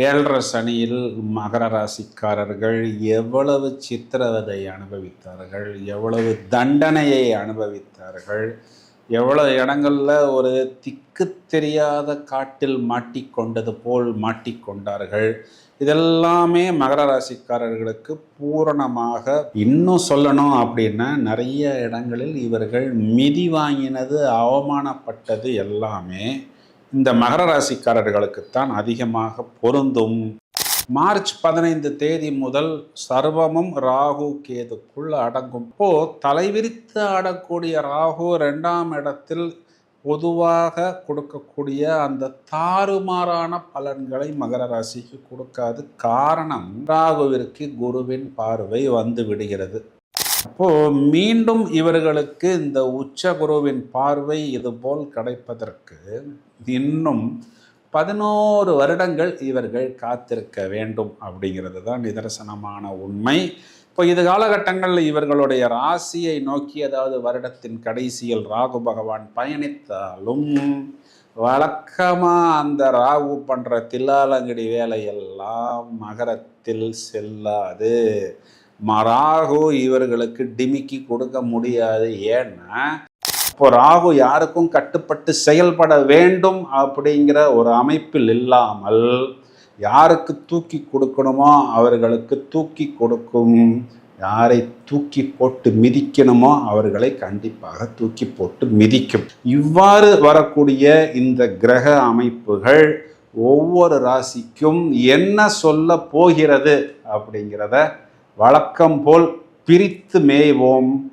ஏழரை சனியில் மகர ராசிக்காரர்கள் எவ்வளவு சித்திரவதை அனுபவித்தார்கள்? எவ்வளவு தண்டனையை அனுபவித்தார்கள்? எவ்வளவு இடங்களில் ஒரு திக்கு தெரியாத காட்டில் மாட்டிக்கொண்டது போல் மாட்டிக்கொண்டார்கள்? இதெல்லாமே மகர ராசிக்காரர்களுக்கு பூரணமாக இன்னும் சொல்லணும் அப்படின்னா நிறைய இடங்களில் இவர்கள் மிதி வாங்கினது அவமானப்பட்டது எல்லாமே இந்த மகர ராசிக்காரர்களுக்குத்தான் அதிகமாக பொருந்தும். மார்ச் பதினைந்து தேதி முதல் சர்வமும் ராகு கேதுக்குள் அடங்கும். இப்போ தலைவிரித்து ஆடக்கூடிய ராகு ரெண்டாம் இடத்தில் பொதுவாக கொடுக்கக்கூடிய அந்த தாறுமாறான பலன்களை மகர ராசிக்கு கொடுக்காது. காரணம் ராகுவிற்கு குருவின் பார்வை வந்து விடுகிறது. அப்போ மீண்டும் இவர்களுக்கு இந்த உச்ச குருவின் பார்வை இதுபோல் கிடைப்பதற்கு இன்னும் பதினோரு வருடங்கள் இவர்கள் காத்திருக்க வேண்டும் அப்படிங்கிறது தான் நிதர்சனமான உண்மை. இப்போ இது காலகட்டங்களில் இவர்களுடைய ராசியை நோக்கி அதாவது வருடத்தின் கடைசியில் ராகு பகவான் பயணித்தாலும் வழக்கமாக அந்த ராகு பண்ணுற தில்லாலங்கடி வேலையெல்லாம் மகரத்தில் செல்லாது. ராகு இவர்களுக்கு டிமிக்கி கொடுக்க முடியாது. ஏன்னா இப்போ ராகு யாருக்கும் கட்டுப்பட்டு செயல்பட வேண்டும் அப்படிங்கிற ஒரு அமைப்பில் இல்லாமல் யாருக்கு தூக்கி கொடுக்கணுமோ அவர்களுக்கு தூக்கி கொடுக்கும். யாரை தூக்கி போட்டு மிதிக்கணுமோ அவர்களை கண்டிப்பாக தூக்கி போட்டு மிதிக்கும். இவ்வாறு வரக்கூடிய இந்த கிரக அமைப்புகள் ஒவ்வொரு ராசிக்கும் என்ன சொல்ல போகிறது அப்படிங்கிறத வழக்கம் போல் பிரித்து மேய்வோம்.